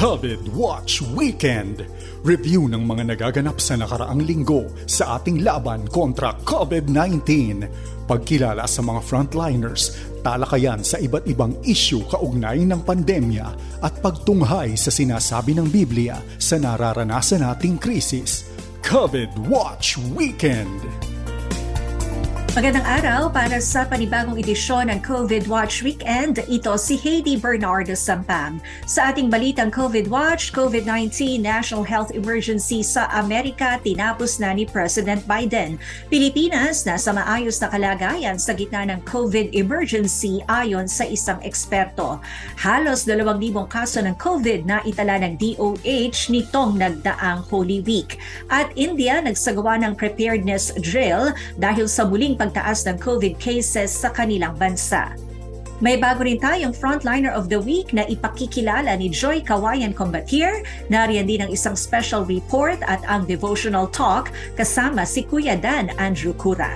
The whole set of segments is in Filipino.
COVID Watch Weekend. Review ng mga nagaganap sa nakaraang linggo sa ating laban kontra COVID-19. Pagkilala sa mga frontliners, talakayan sa iba't ibang issue kaugnay ng pandemya at pagtunghay sa sinasabi ng Biblia sa nararanasan nating krisis. COVID Watch Weekend. Magandang araw para sa panibagong edisyon ng COVID Watch Weekend. Ito si Heidi Bernardo Sampam. Sa ating balitang COVID Watch, COVID-19 National Health Emergency sa Amerika tinapos na ni President Biden. Pilipinas nasa maayos na kalagayan sa gitna ng COVID emergency ayon sa isang eksperto. Halos 2,000 kaso ng COVID na itala ng DOH nitong nagdaang Holy Week. At India nagsagawa ng preparedness drill dahil sa muling pagtaas ng COVID cases sa kanilang bansa. May bago rin tayong frontliner of the week na ipakikilala ni Joy Kawayan Combatier. Nariyan din ang isang special report at ang devotional talk kasama si Kuya Dan Andrew Cura.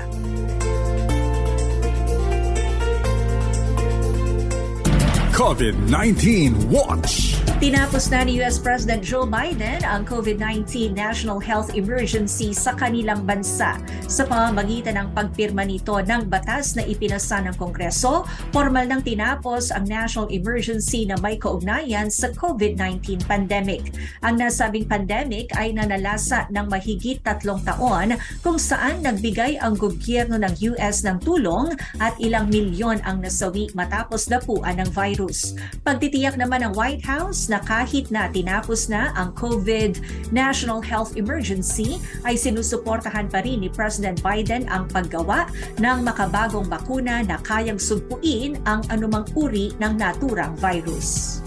COVID-19 Watch. Tinapos na ni US President Joe Biden ang COVID-19 National Health Emergency sa kanilang bansa sa pamamagitan ng pagpirma nito ng batas na ipinasa ng Kongreso. Formal nang tinapos ang national emergency na may kaugnayan sa COVID-19 pandemic. Ang nasabing pandemic ay nanalasa ng mahigit tatlong taon kung saan nagbigay ang gobyerno ng US ng tulong at ilang milyon ang nasawi matapos dapuan ng virus. Pagtitiyak naman ng White House na kahit na tinapos na ang COVID National Health Emergency ay sinusuportahan pa rin ni President Biden ang paggawa ng makabagong bakuna na kayang sugpuin ang anumang uri ng naturang virus.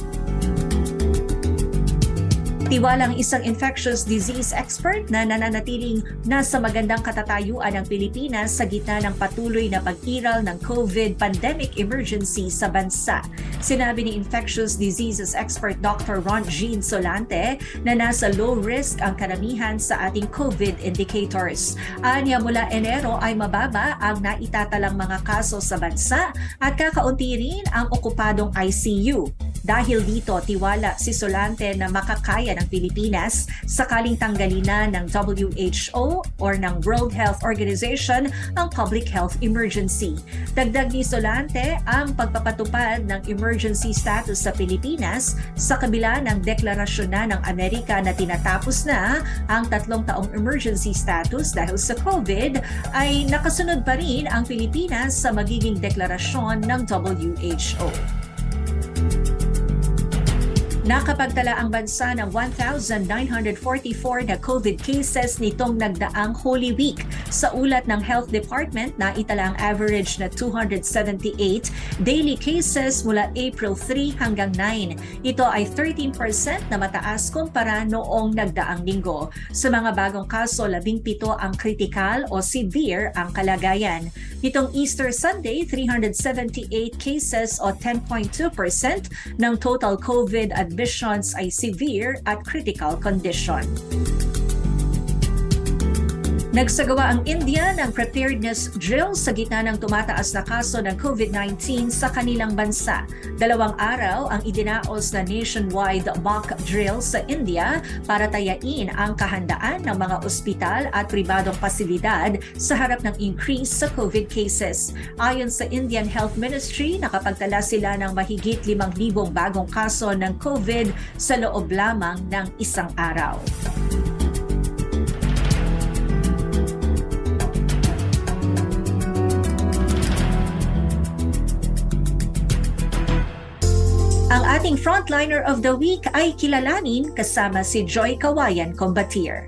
Tiwalang isang infectious disease expert na nananatiling nasa magandang katatayuan ng Pilipinas sa gitna ng patuloy na pag-iral ng COVID pandemic emergency sa bansa. Sinabi ni infectious diseases expert Dr. Ron Jean Solante na nasa low risk ang karamihan sa ating COVID indicators. Anya mula Enero ay mababa ang naitatalang mga kaso sa bansa at kakaunti rin ang okupadong ICU. Dahil dito, tiwala si Solante na makakaya ng Pilipinas sakaling tanggalin na ng WHO or ng World Health Organization ang public health emergency. Dagdag ni Solante ang pagpapatupad ng emergency status sa Pilipinas sa kabila ng deklarasyon na ng Amerika na tinatapos na ang tatlong taong emergency status dahil sa COVID ay nakasunod pa rin ang Pilipinas sa magiging deklarasyon ng WHO. Nakapagtala ang bansa ng 1,944 na COVID cases nitong nagdaang Holy Week. Sa ulat ng Health Department na itala ang average na 278 daily cases mula April 3 hanggang 9. Ito ay 13% na mataas kumpara noong nagdaang linggo. Sa mga bagong kaso, 17 ang critical o severe ang kalagayan. Nitong Easter Sunday, 378 cases o 10.2% ng total COVID admissions ay severe at critical condition. Nagsagawa ang India ng preparedness drill sa gitna ng tumataas na kaso ng COVID-19 sa kanilang bansa. Dalawang araw ang idinaos na nationwide mock drill sa India para tayain ang kahandaan ng mga ospital at pribadong pasilidad sa harap ng increase sa COVID cases. Ayon sa Indian Health Ministry, nakapagtala sila ng mahigit 5,000 bagong kaso ng COVID sa loob lamang ng isang araw. Ating frontliner of the week ay kilalanin kasama si Joy Kawayan Combatier.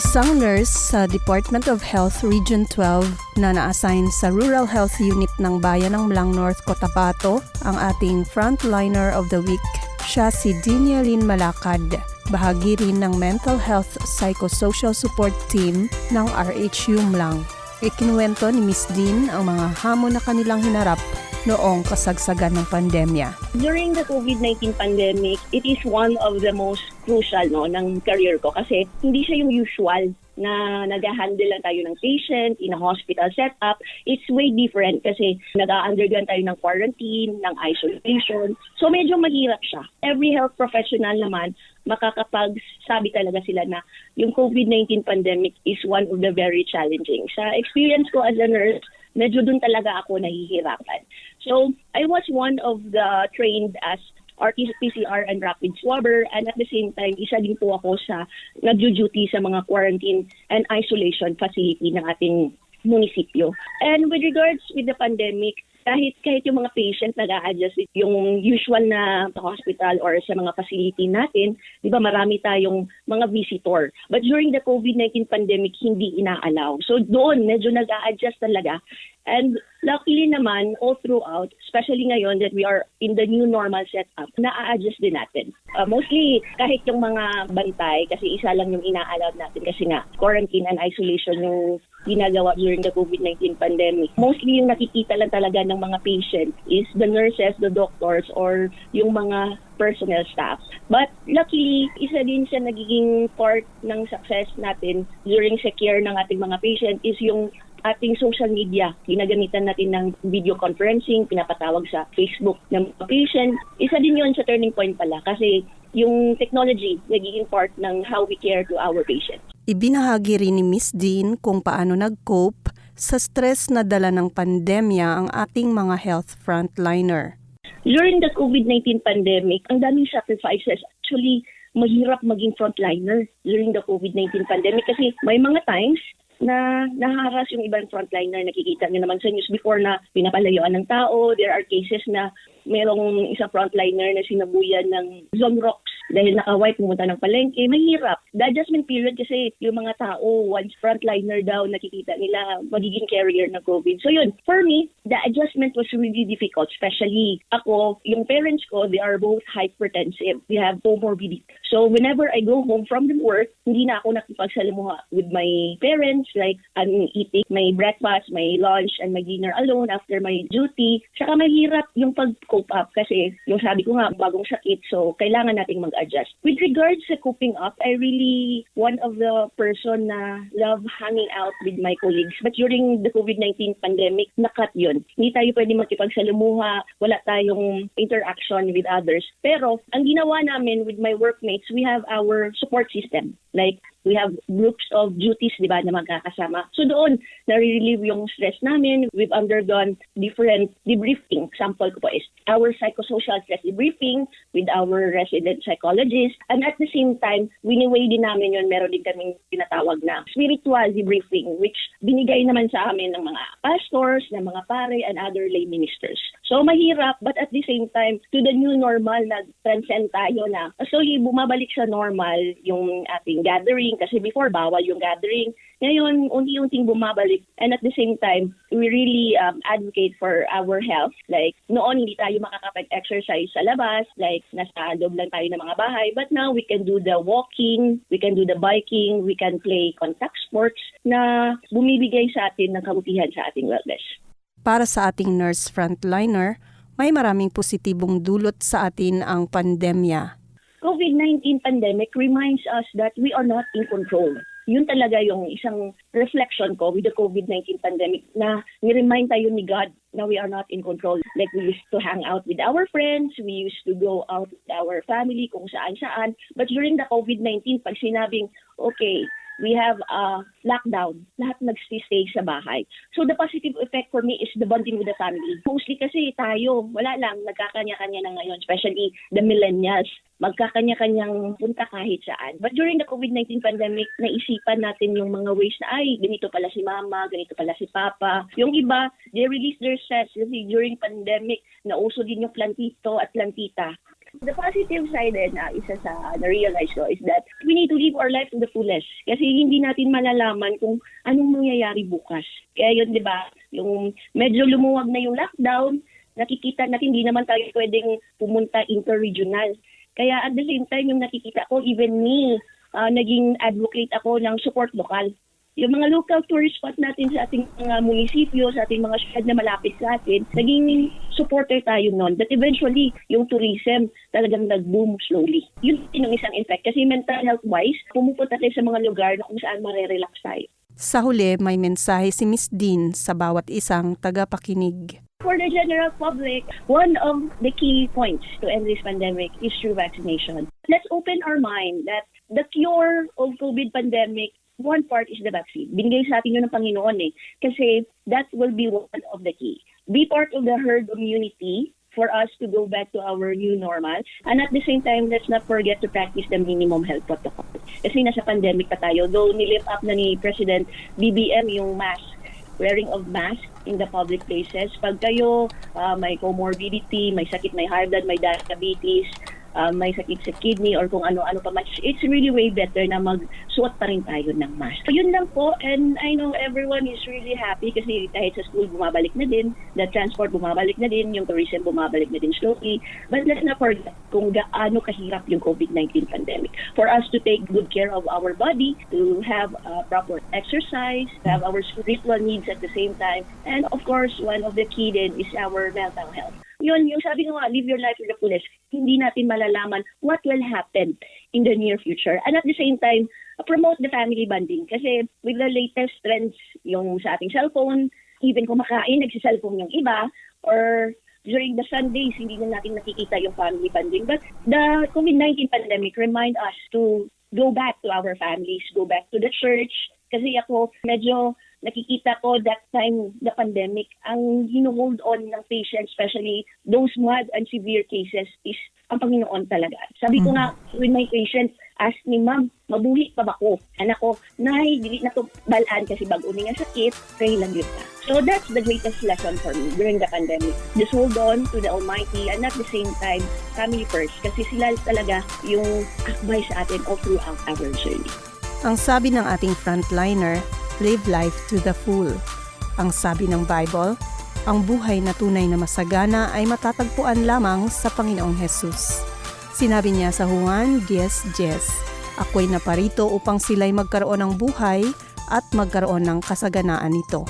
Isang nurse sa Department of Health Region 12 na na-assign sa Rural Health Unit ng Bayan ng Mlang North Cotabato ang ating frontliner of the week. Siya si Dinia Lynn Malakad, bahagi rin ng Mental Health Psychosocial Support Team ng RHU Mlang. Ikinuwento ni Miss Dean ang mga hamon na kanilang hinarap noong kasagsagan ng pandemya. During the COVID-19 pandemic, it is one of the most crucial no ng career ko kasi hindi siya yung usual na nag-handle lang tayo ng patient in a hospital setup, it's way different kasi nag-undergo tayo ng quarantine, ng isolation. So medyo mahirap siya. Every health professional naman, makakapagsabi talaga sila na yung COVID-19 pandemic is one of the very challenging. Sa experience ko as a nurse, medyo dun talaga ako nahihirapan. So I was one of the trained as RT-PCR and rapid swabber and at the same time, isa din po ako sa nagjo-duty sa mga quarantine and isolation facility ng ating munisipyo. And with regards with the pandemic, kahit kahit yung mga patient nag-a-adjust yung usual na hospital or sa mga facility natin, 'di ba marami tayong mga visitor. But during the COVID-19 pandemic hindi inaalaw. So doon medyo nag-a-adjust talaga. And luckily naman all throughout, especially ngayon that we are in the new normal setup, na-adjust din natin. Uh, mostly kahit yung mga bantay kasi isa lang yung ina-allow natin kasi nga quarantine and isolation yung ginagawa during the COVID-19 pandemic. Mostly yung nakikita lang talaga ng mga patient is the nurses, the doctors, or yung mga personnel staff. But luckily, isa din sa nagiging part ng success natin during sa care ng ating mga patient is yung ating social media. Ginagamitan natin ng video conferencing, pinapatawag sa Facebook ng mga patient. Isa din yon sa turning point pala kasi yung technology nagiging part ng how we care to our patients. Ibinahagi rin ni Miss Dean kung paano nag-cope sa stress na dala ng pandemya ang ating mga health frontliner. During the COVID-19 pandemic, ang daming sacrifices. Actually, mahirap maging frontliner during the COVID-19 pandemic kasi may mga times na naharas yung ibang frontliner. Nakikita niyo naman sa news before na pinapalayuan ng tao. There are cases na merong isang frontliner na sinabuyan ng zone rocks dahil naka-white pumunta ng palengke. Mahirap. The adjustment period kasi yung mga tao, once frontliner daw, nakikita nila magiging carrier ng COVID. So yun, for me, the adjustment was really difficult. Especially ako, yung parents ko, they are both hypertensive. They have comorbidity. So whenever I go home from the work, hindi na ako nakipagsalamuha with my parents. Like, I'm eating my breakfast, my lunch, and my dinner alone after my duty. Saka mahirap yung pag-cope up kasi yung sabi ko nga, bagong sakit. So kailangan nating mag-adjust. With regards sa coping up, I really one of the person na love hanging out with my colleagues. But during the COVID-19 pandemic, nakat yun. Hindi tayo pwede makipagsalamuha, wala tayong interaction with others. Pero ang ginawa namin with my workmates, we have our support system. Like, we have groups of duties, di ba, na magkakasama. So doon, nare-relieve yung stress namin. We've undergone different debriefing. Example ko po is our psychosocial stress debriefing with our resident psychologist. And at the same time, winiweigh din namin yun. Meron din kaming tinatawag na spiritual debriefing, which binigay naman sa amin ng mga pastors, ng mga pare, and other lay ministers. So mahirap, but at the same time, to the new normal, nag-transcend tayo na. So bumabalik sa normal yung ating gathering kasi before bawal yung gathering. Ngayon, unti-unting bumabalik. And at the same time, we really um, advocate for our health. Like, noon hindi tayo makakapag-exercise sa labas. Like, nasa loob lang tayo ng mga bahay. But now, we can do the walking, we can do the biking, we can play contact sports na bumibigay sa atin ng kabutihan sa ating wellness. Para sa ating nurse frontliner, may maraming positibong dulot sa atin ang pandemya. COVID-19 pandemic reminds us that we are not in control. Yun talaga yung isang reflection ko with the COVID-19 pandemic na ni-remind tayo ni God na we are not in control. Like we used to hang out with our friends, we used to go out with our family kung saan-saan. But during the COVID-19, pag sinabing, okay, we have a lockdown. Lahat nagstay sa bahay. So the positive effect for me is the bonding with the family. Mostly kasi tayo, wala lang, nagkakanya-kanya na ngayon, especially the millennials. Magkakanya-kanyang punta kahit saan. But during the COVID-19 pandemic, naisipan natin yung mga ways na, ay, ganito pala si mama, ganito pala si papa. Yung iba, they release their stress kasi during pandemic, nauso din yung plantito at plantita. The positive side din na isa sa na-realize ko is that we need to live our life to the fullest. Kasi hindi natin malalaman kung anong mangyayari bukas. Kaya yun, di ba, yung medyo lumuwag na yung lockdown, nakikita natin hindi naman tayo pwedeng pumunta interregional. Kaya at the same time, yung nakikita ko, even me, ah, naging advocate ako ng support lokal. Yung mga local tourist spot natin sa ating mga munisipyo, sa ating mga syudad na malapit sa atin, naging supporter tayo noon. But eventually, yung tourism talagang nag-boom slowly. Yun din yung isang effect. Kasi mental health-wise, pumupunta tayo sa mga lugar na kung saan marerelax tayo. Sa huli, may mensahe si Miss Dean sa bawat isang tagapakinig. For the general public, one of the key points to end this pandemic is through vaccination. Let's open our mind that the cure of COVID pandemic, one part is the vaccine. Binigay sa atin yun ng Panginoon eh. Kasi that will be one of the key. Be part of the herd immunity for us to go back to our new normal. And at the same time, let's not forget to practice the minimum health protocol. Kasi nasa pandemic pa tayo. Though nilift up na ni President BBM yung mask, wearing of mask in the public places. Pag kayo ah, may comorbidity, may sakit, may high blood, may diabetes, ah, may sakit sa kidney or kung ano-ano pa man, it's really way better na magsuot pa rin tayo ng mask. So yun lang po and I know everyone is really happy kasi kahit sa school bumabalik na din, the transport bumabalik na din, yung tourism bumabalik na din slowly. But let's not forget kung gaano kahirap yung COVID-19 pandemic. For us to take good care of our body, to have uh, proper exercise, to have our spiritual needs at the same time, and of course, one of the key din is our mental health. Yun, yung sabi ko nga, live your life with the fullest. Hindi natin malalaman what will happen in the near future. And at the same time, promote the family bonding. Kasi with the latest trends, yung sa ating cellphone, even kumakain, nagsiselfone yung iba, or during the Sundays, hindi na natin nakikita yung family bonding. But the COVID-19 pandemic remind us to go back to our families, go back to the church. Kasi ako, medyo nakikita ko that time, the pandemic, ang hinuhold on ng patient, especially those mild and severe cases, is ang Panginoon talaga. Sabi ko nga, with my patient, ask me, ma'am, mabuhi pa ba ko? Anak ko, nay, dili na to balaan kasi bago nga sakit, pray lang yun. So that's the greatest lesson for me during the pandemic. Just hold on to the Almighty and at the same time, family first. Kasi sila talaga yung akbay sa atin all throughout our journey. Ang sabi ng ating frontliner, live life to the full. Ang sabi ng Bible, ang buhay na tunay na masagana ay matatagpuan lamang sa Panginoong Hesus. Sinabi niya sa Juan 10.10, Ako'y naparito upang sila'y magkaroon ng buhay at magkaroon ng kasaganaan nito.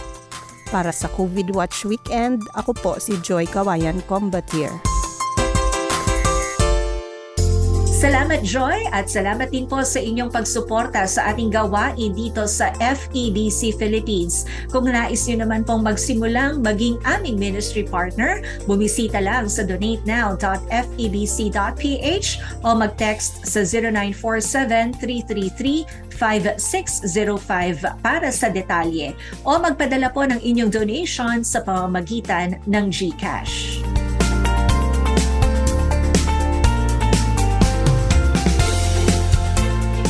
Para sa COVID Watch Weekend, ako po si Joy Kawayan Combatier. Salamat Joy at salamat din po sa inyong pagsuporta sa ating gawain dito sa FEBC Philippines. Kung nais nyo naman pong magsimulang maging aming ministry partner, bumisita lang sa donatenow.febc.ph o mag-text sa 0947-333-5605 para sa detalye o magpadala po ng inyong donation sa pamamagitan ng GCash.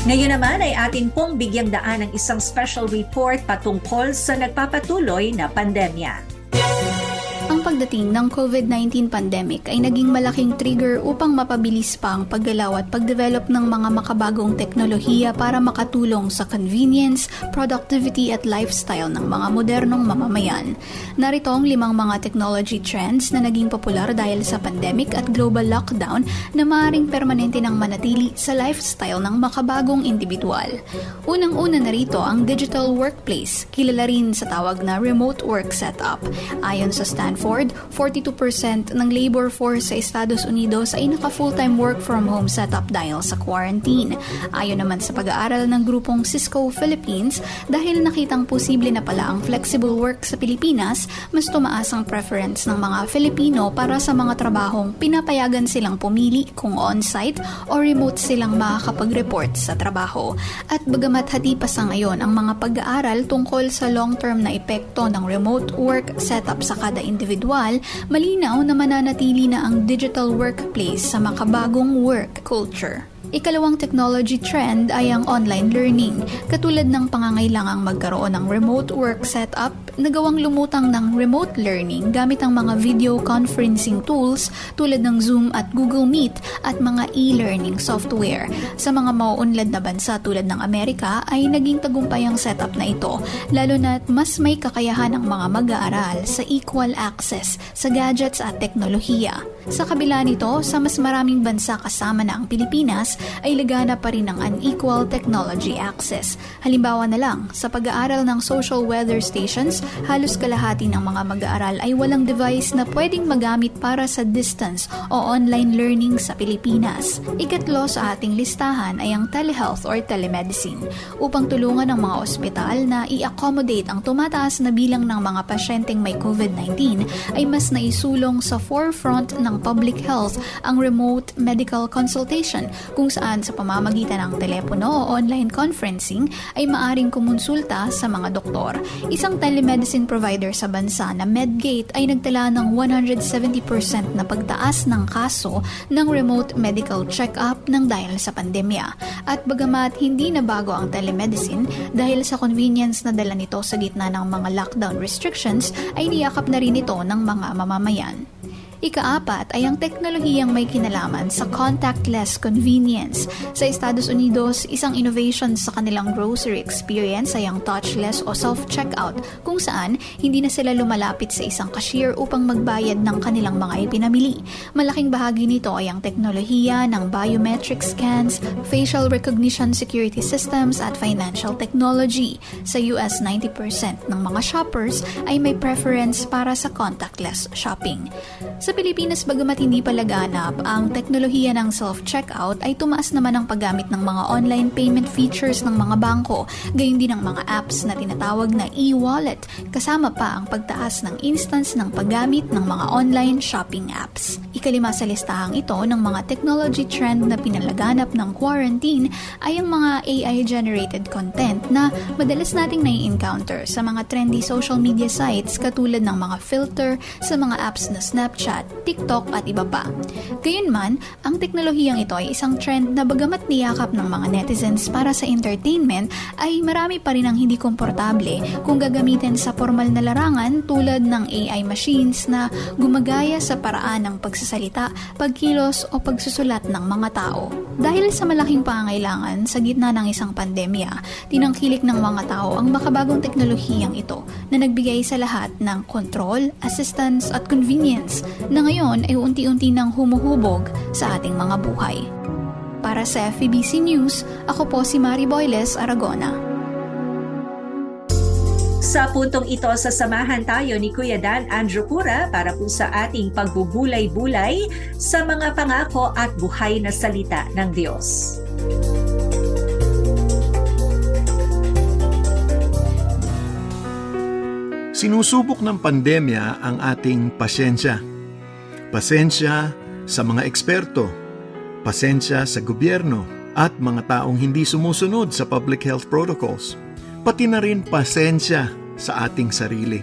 Ngayon naman ay atin pong bigyang daan ng isang special report patungkol sa nagpapatuloy na pandemya. Pagdating ng COVID-19 pandemic ay naging malaking trigger upang mapabilis pa ang paggalaw at pagdevelop ng mga makabagong teknolohiya para makatulong sa convenience, productivity at lifestyle ng mga modernong mamamayan. Narito ang limang mga technology trends na naging popular dahil sa pandemic at global lockdown na maaaring permanente ng manatili sa lifestyle ng makabagong individual. Unang-una narito ang digital workplace, kilala rin sa tawag na remote work setup. Ayon sa Stanford, 42% ng labor force sa Estados Unidos ay naka full-time work from home setup dahil sa quarantine. Ayon naman sa pag-aaral ng grupong Cisco Philippines, dahil nakitang posible na pala ang flexible work sa Pilipinas, mas tumaas ang preference ng mga Filipino para sa mga trabahong pinapayagan silang pumili kung on-site o remote silang makakapag-report sa trabaho. At bagamat hati pa sa ngayon ang mga pag-aaral tungkol sa long-term na epekto ng remote work setup sa kada individual, malinaw na mananatili na ang digital workplace sa makabagong work culture. Ikalawang technology trend ay ang online learning. Katulad ng pangangailangang magkaroon ng remote work setup, nagawang lumutang ng remote learning gamit ang mga video conferencing tools tulad ng Zoom at Google Meet at mga e-learning software. Sa mga mauunlad na bansa tulad ng Amerika ay naging tagumpay ang setup na ito, lalo na mas may kakayahan ang mga mag-aaral sa equal access sa gadgets at teknolohiya. Sa kabila nito, sa mas maraming bansa kasama na ang Pilipinas, ay lagana pa rin ng unequal technology access. Halimbawa na lang, sa pag-aaral ng social weather stations, halos kalahati ng mga mag-aaral ay walang device na pwedeng magamit para sa distance o online learning sa Pilipinas. Ikatlo sa ating listahan ay ang telehealth or telemedicine upang tulungan ng mga ospital na i-accommodate ang tumataas na bilang ng mga pasyenteng may COVID-19 ay mas naisulong sa forefront ng public health ang remote medical consultation kung saan sa pamamagitan ng telepono o online conferencing ay maaring kumonsulta sa mga doktor. Isang telemedicine provider sa bansa na Medgate ay nagtala ng 170% na pagtaas ng kaso ng remote medical check-up ng dahil sa pandemya. At bagamat hindi na bago ang telemedicine dahil sa convenience na dala nito sa gitna ng mga lockdown restrictions ay niyakap na rin ito ng mga mamamayan. Ikaapat ay ang teknolohiyang may kinalaman sa contactless convenience. Sa Estados Unidos, isang innovation sa kanilang grocery experience ay ang touchless o self-checkout kung saan hindi na sila lumalapit sa isang cashier upang magbayad ng kanilang mga ipinamili. Malaking bahagi nito ay ang teknolohiya ng biometric scans, facial recognition security systems at financial technology. Sa US, 90% ng mga shoppers ay may preference para sa contactless shopping. Sa Pilipinas, bagamat hindi pa laganap, ang teknolohiya ng self-checkout ay tumaas naman ang paggamit ng mga online payment features ng mga bangko, gayon din ang mga apps na tinatawag na e-wallet, kasama pa ang pagtaas ng instance ng paggamit ng mga online shopping apps. Ikalima sa listahang ito ng mga technology trend na pinalaganap ng quarantine ay ang mga AI-generated content na madalas nating nai-encounter sa mga trendy social media sites katulad ng mga filter sa mga apps na Snapchat, TikTok at iba pa. Gayunman, ang teknolohiyang ito ay isang trend na bagamat niyakap ng mga netizens para sa entertainment ay marami pa rin ang hindi komportable kung gagamitin sa formal na larangan tulad ng AI machines na gumagaya sa paraan ng pagsasalita, pagkilos o pagsusulat ng mga tao. Dahil sa malaking pangailangan sa gitna ng isang pandemya, tinangkilik ng mga tao ang makabagong teknolohiyang ito na nagbigay sa lahat ng control, assistance at convenience na ngayon ay unti-unti nang humuhubog sa ating mga buhay. Para sa FEBC News, ako po si Mari Boyles Aragona. Sa puntong ito, sasamahan tayo ni Kuya Dan Andrew Pura para po sa ating pagbubulay-bulay sa mga pangako at buhay na salita ng Diyos. Sinusubok ng pandemya ang ating pasensya. Pasensya sa mga eksperto, pasensya sa gobyerno, at mga taong hindi sumusunod sa public health protocols. Pati na rin pasensya sa ating sarili.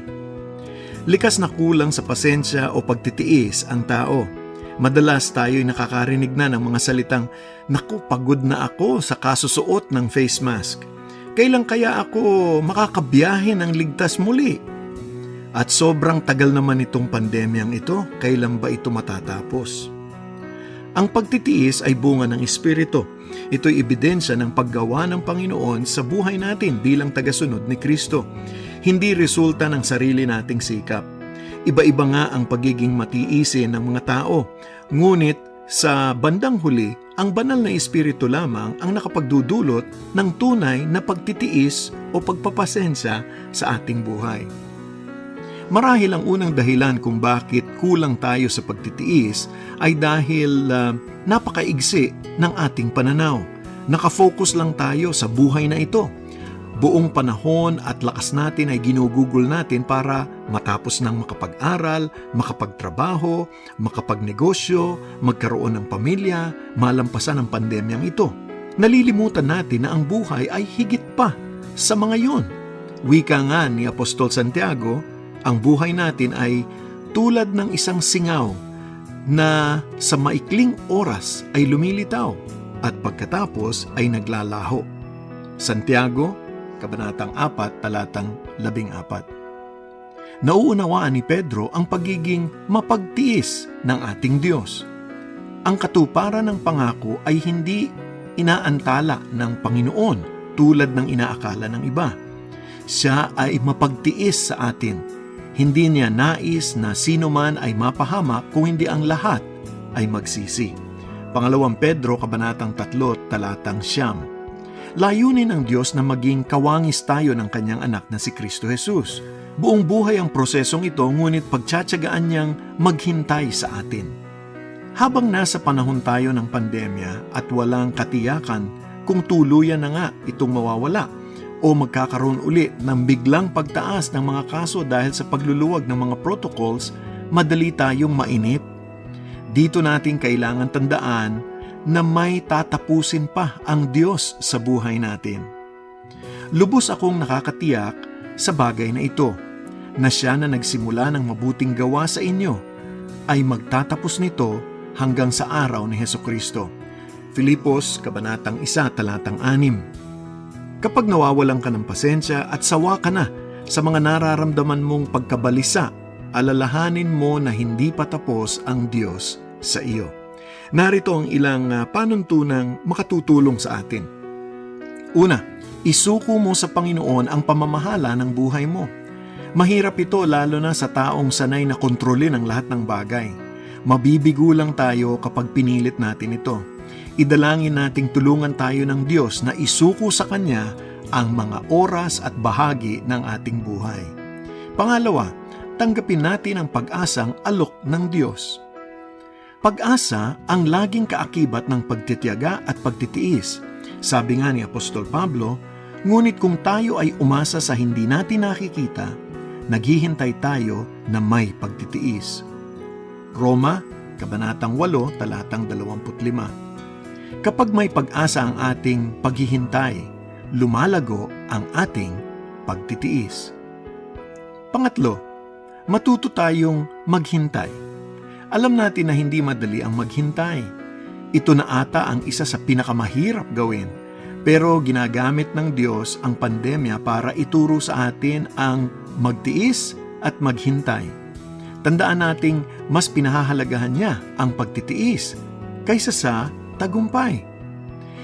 Likas na kulang sa pasensya o pagtitiis ang tao. Madalas tayo'y nakakarinig na ng mga salitang, Naku, pagod na ako sa kasusuot ng face mask. Kailan kaya ako makakabiyahe ng ligtas muli? At sobrang tagal naman itong pandemyang ito, kailan ba ito matatapos? Ang pagtitiis ay bunga ng Espiritu. Ito'y ebidensya ng paggawa ng Panginoon sa buhay natin bilang tagasunod ni Kristo. Hindi resulta ng sarili nating sikap. Iba-iba nga ang pagiging matiisin ng mga tao. Ngunit sa bandang huli, ang banal na Espiritu lamang ang nakapagdudulot ng tunay na pagtitiis o pagpapasensya sa ating buhay. Marahil ang unang dahilan kung bakit kulang tayo sa pagtitiis ay dahil uh, napakaigsi ng ating pananaw. Nakafocus lang tayo sa buhay na ito. Buong panahon at lakas natin ay ginugugol natin para matapos ng makapag-aral, makapagtrabaho, makapagnegosyo, magkaroon ng pamilya, malampasan ang pandemyang ito. Nalilimutan natin na ang buhay ay higit pa sa mga yon. Wika nga ni Apostol Santiago, ang buhay natin ay tulad ng isang singaw na sa maikling oras ay lumilitaw at pagkatapos ay naglalaho. Santiago, Kabanatang 4, Talatang 14. Nauunawaan ni Pedro ang pagiging mapagtiis ng ating Diyos. Ang katuparan ng pangako ay hindi inaantala ng Panginoon tulad ng inaakala ng iba. Siya ay mapagtiis sa atin hindi niya nais na sino man ay mapahamak kung hindi ang lahat ay magsisi. Pangalawang Pedro, Kabanatang 3, Talatang Siyam. Layunin ng Diyos na maging kawangis tayo ng kanyang anak na si Kristo Jesus. Buong buhay ang prosesong ito ngunit pagtsatsagaan niyang maghintay sa atin. Habang nasa panahon tayo ng pandemya at walang katiyakan kung tuluyan na nga itong mawawala o magkakaroon uli ng biglang pagtaas ng mga kaso dahil sa pagluluwag ng mga protocols, madali tayong mainip. Dito natin kailangan tandaan na may tatapusin pa ang Diyos sa buhay natin. Lubos akong nakakatiyak sa bagay na ito, na siya na nagsimula ng mabuting gawa sa inyo ay magtatapos nito hanggang sa araw ni Heso Kristo. Filipos, Kabanatang 1, Talatang 6 Kapag nawawalan ka ng pasensya at sawa ka na sa mga nararamdaman mong pagkabalisa, alalahanin mo na hindi pa tapos ang Diyos sa iyo. Narito ang ilang uh, panuntunang makatutulong sa atin. Una, isuko mo sa Panginoon ang pamamahala ng buhay mo. Mahirap ito lalo na sa taong sanay na kontrolin ang lahat ng bagay. Mabibigo lang tayo kapag pinilit natin ito. Idalangin nating tulungan tayo ng Diyos na isuko sa Kanya ang mga oras at bahagi ng ating buhay. Pangalawa, tanggapin natin ang pag-asang alok ng Diyos. Pag-asa ang laging kaakibat ng pagtitiyaga at pagtitiis. Sabi nga ni Apostol Pablo, ngunit kung tayo ay umasa sa hindi natin nakikita, naghihintay tayo na may pagtitiis. Roma, Kabanatang 8, Talatang 25 Kapag may pag-asa ang ating paghihintay, lumalago ang ating pagtitiis. Pangatlo, matuto tayong maghintay. Alam natin na hindi madali ang maghintay. Ito na ata ang isa sa pinakamahirap gawin. Pero ginagamit ng Diyos ang pandemya para ituro sa atin ang magtiis at maghintay. Tandaan nating mas pinahahalagahan niya ang pagtitiis kaysa sa tagumpay.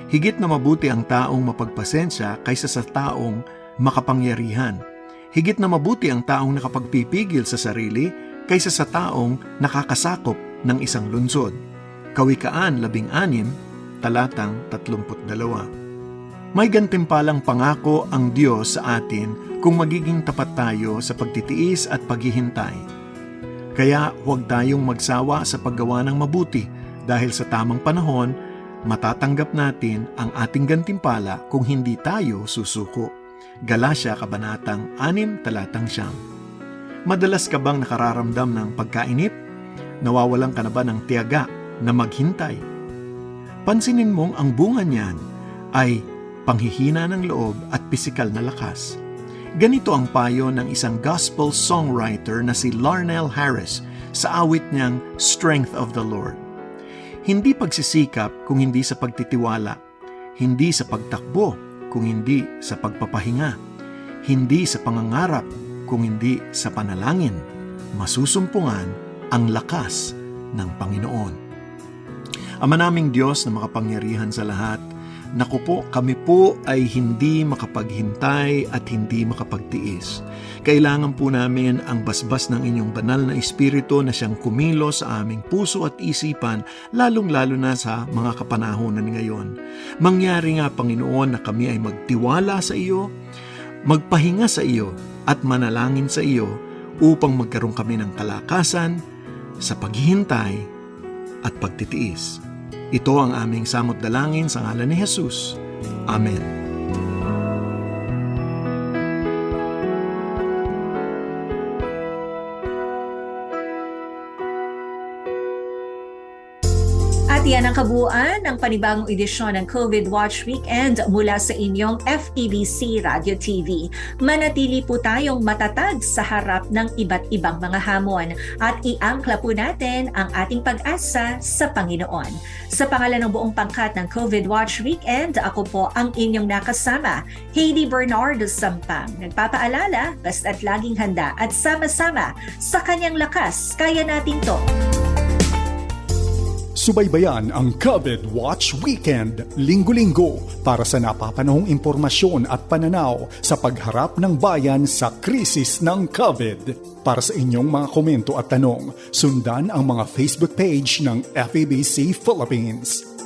Higit na mabuti ang taong mapagpasensya kaysa sa taong makapangyarihan. Higit na mabuti ang taong nakapagpipigil sa sarili kaysa sa taong nakakasakop ng isang lungsod. Kawikaan 16, talatang 32. May gantimpalang pangako ang Diyos sa atin kung magiging tapat tayo sa pagtitiis at paghihintay. Kaya huwag tayong magsawa sa paggawa ng mabuti dahil sa tamang panahon, matatanggap natin ang ating gantimpala kung hindi tayo susuko. Galasya Kabanatang 6, Talatang Siyam. Madalas ka bang nakararamdam ng pagkainip? Nawawalan ka na ba ng tiyaga na maghintay? Pansinin mong ang bunga niyan ay panghihina ng loob at pisikal na lakas. Ganito ang payo ng isang gospel songwriter na si Larnell Harris sa awit niyang Strength of the Lord. Hindi pagsisikap kung hindi sa pagtitiwala, hindi sa pagtakbo kung hindi sa pagpapahinga, hindi sa pangangarap kung hindi sa panalangin, masusumpungan ang lakas ng Panginoon. Ama naming Diyos na makapangyarihan sa lahat, naku po, kami po ay hindi makapaghintay at hindi makapagtiis. Kailangan po namin ang basbas ng inyong banal na espiritu na siyang kumilo sa aming puso at isipan, lalong-lalo na sa mga kapanahonan ngayon. Mangyari nga, Panginoon, na kami ay magtiwala sa iyo, magpahinga sa iyo, at manalangin sa iyo upang magkaroon kami ng kalakasan sa paghihintay at pagtitiis. Ito ang aming samot dalangin sa ngalan ni Jesus. Amen. Yan ang kabuuan ng panibagong edisyon ng COVID Watch Weekend mula sa inyong FEBC Radio TV. Manatili po tayong matatag sa harap ng iba't ibang mga hamon at iangkla po natin ang ating pag-asa sa Panginoon. Sa pangalan ng buong pangkat ng COVID Watch Weekend, ako po ang inyong nakasama, Hailey Bernardo Sampang. Nagpapaalala, basta't laging handa at sama-sama sa kanyang lakas, kaya natin to. Subaybayan ang COVID Watch Weekend linggo-linggo para sa napapanahong impormasyon at pananaw sa pagharap ng bayan sa krisis ng COVID. Para sa inyong mga komento at tanong, sundan ang mga Facebook page ng FEBC Philippines.